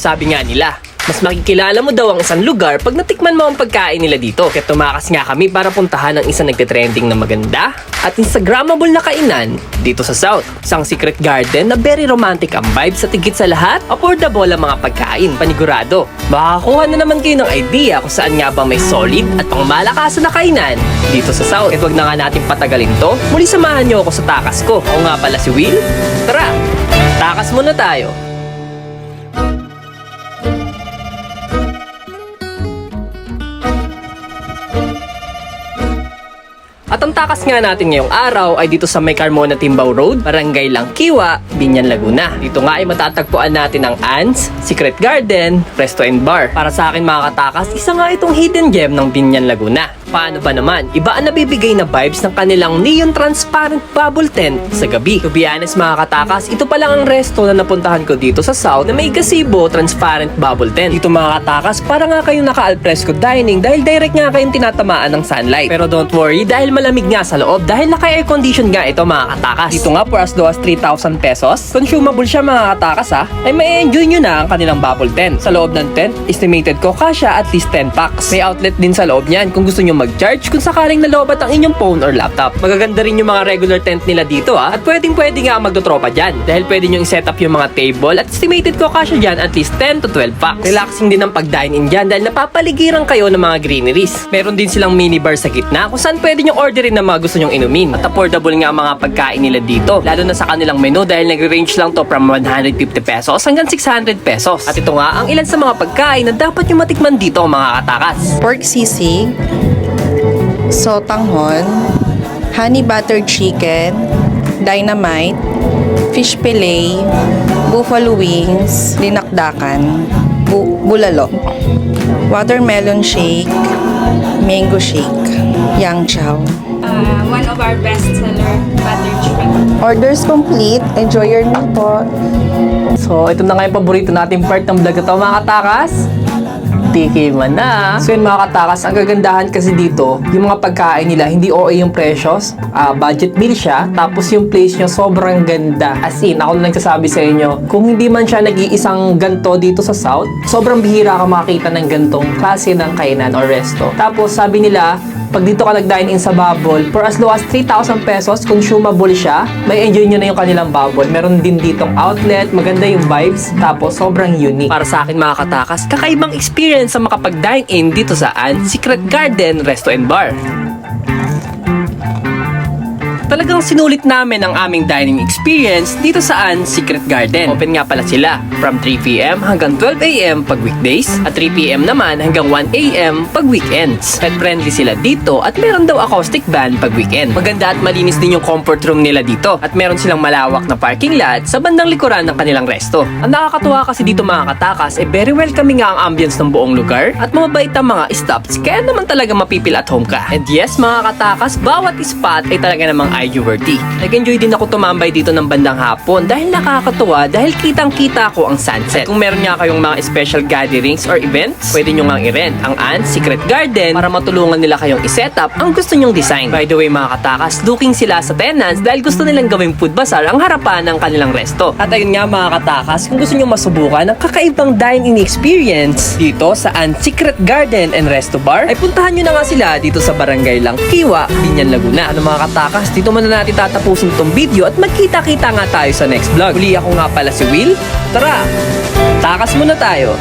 Sabi nga nila, mas makikilala mo daw ang isang lugar pag natikman mo ang pagkain nila dito. Kaya tumakas nga kami para puntahan ang isang nagtitrending na maganda at Instagrammable na kainan dito sa South. Isang secret garden na very romantic ang vibes at higit sa lahat, affordable ang mga pagkain, panigurado. Makakakuha na naman kayo ng idea kung saan nga ba may solid at pangmalakasan na kainan dito sa South. At wag na nga natin patagalin to, muli samahan niyo ako sa takas ko. Ako nga pala si Will. Tara, takas muna tayo. Takas nga natin ngayong araw ay dito sa May Carmona Timbao Road, Barangay Langkiwa, Binyan, Laguna. Dito nga ay matatagpuan natin ang Ants, Secret Garden, Resto and Bar. Para sa akin mga katakas, isa nga itong hidden gem ng Binyan, Laguna. Paano ba naman? Iba ang nabibigay na vibes ng kanilang neon transparent bubble tent sa gabi. To be honest mga katakas, ito pa lang ang resto na napuntahan ko dito sa South na may gazebo transparent bubble tent. Dito mga katakas, para nga kayong naka-alfresco dining dahil direct nga kayong tinatamaan ng sunlight. Pero don't worry, dahil malamig nga sa loob, dahil naka-air condition nga ito mga katakas. Dito nga for as low as 3,000 pesos, consumable siya mga katakas ha, ay may enjoy nyo na ang kanilang bubble tent. Sa loob ng tent, estimated ko kasya at least 10 packs. May outlet din sa loob niyan kung gusto nyo mag-charge kung sakaling nalobat ang inyong phone or laptop. Magaganda rin yung mga regular tent nila dito ha, at pwedeng pwede nga magdotropa dyan. Dahil pwede nyo i-set up yung mga table at estimated ko kasya dyan at least 10 to 12 packs. Relaxing din ang pag-dine in dyan dahil napapaligiran kayo ng mga greeneries. Meron din silang minibar sa gitna kung saan pwede nyo orderin ng mga gusto nyong inumin. At affordable nga ang mga pagkain nila dito, lalo na sa kanilang menu dahil nagre-range lang to from 150 pesos hanggang 600 pesos. At ito nga ang ilan sa mga pagkain na dapat nyo matikman dito mga katakas. pork sisig, sotanghon, honey buttered chicken, dynamite, fish fillet, buffalo wings, dinakdakan, bu- bulalo, watermelon shake, mango shake, yang chow. uh, one of our bestseller butter chicken. Orders complete. Enjoy your meal po. So, ito na nga yung paborito nating part ng vlog na to, mga katakas. Tiki man na. So yun mga katakas, ang gagandahan kasi dito, yung mga pagkain nila, hindi OA yung precious. Ah, budget meal siya. Tapos yung place nyo, sobrang ganda. As in, ako na nagsasabi sa inyo, kung hindi man siya nag-iisang ganto dito sa South, sobrang bihira ka makakita ng gantong klase ng kainan or resto. Tapos sabi nila, pag dito ka nag-dine in sa bubble, for as low as 3,000 pesos, consumable siya. May enjoy nyo na yung kanilang bubble. Meron din ditong outlet, maganda yung vibes, tapos sobrang unique. Para sa akin mga katakas, kakaibang experience sa makapag-dine in dito sa An Secret Garden Resto and Bar. Talagang sinulit namin ang aming dining experience dito sa An Secret Garden. Open nga pala sila from 3pm hanggang 12am pag weekdays at 3pm naman hanggang 1am pag weekends. Pet friendly sila dito at meron daw acoustic band pag weekend. Maganda at malinis din yung comfort room nila dito at meron silang malawak na parking lot sa bandang likuran ng kanilang resto. Ang nakakatuwa kasi dito mga katakas eh very welcoming nga ang ambience ng buong lugar at mababait ang mga stops kaya naman talaga mapipil at home ka. And yes mga katakas, bawat spot ay talaga namang IG worthy. Nag-enjoy din ako tumambay dito ng bandang hapon dahil nakakatuwa dahil kitang-kita ko ang sunset. At kung meron nga kayong mga special gatherings or events, pwede nyo nga i-rent ang Ant Secret Garden para matulungan nila kayong i-set up ang gusto nyong design. By the way mga katakas, looking sila sa tenants dahil gusto nilang gawing food bazaar ang harapan ng kanilang resto. At ayun nga mga katakas, kung gusto nyo masubukan ang kakaibang dine-in experience dito sa Ant Secret Garden and Resto Bar, ay puntahan nyo na nga sila dito sa Barangay Lang Kiwa, Binyan, Laguna. Ano mga katakas, dito muna natin tatapusin itong video at magkita-kita nga tayo sa next vlog. Uli ako nga pala si Will. Tara, takas muna tayo.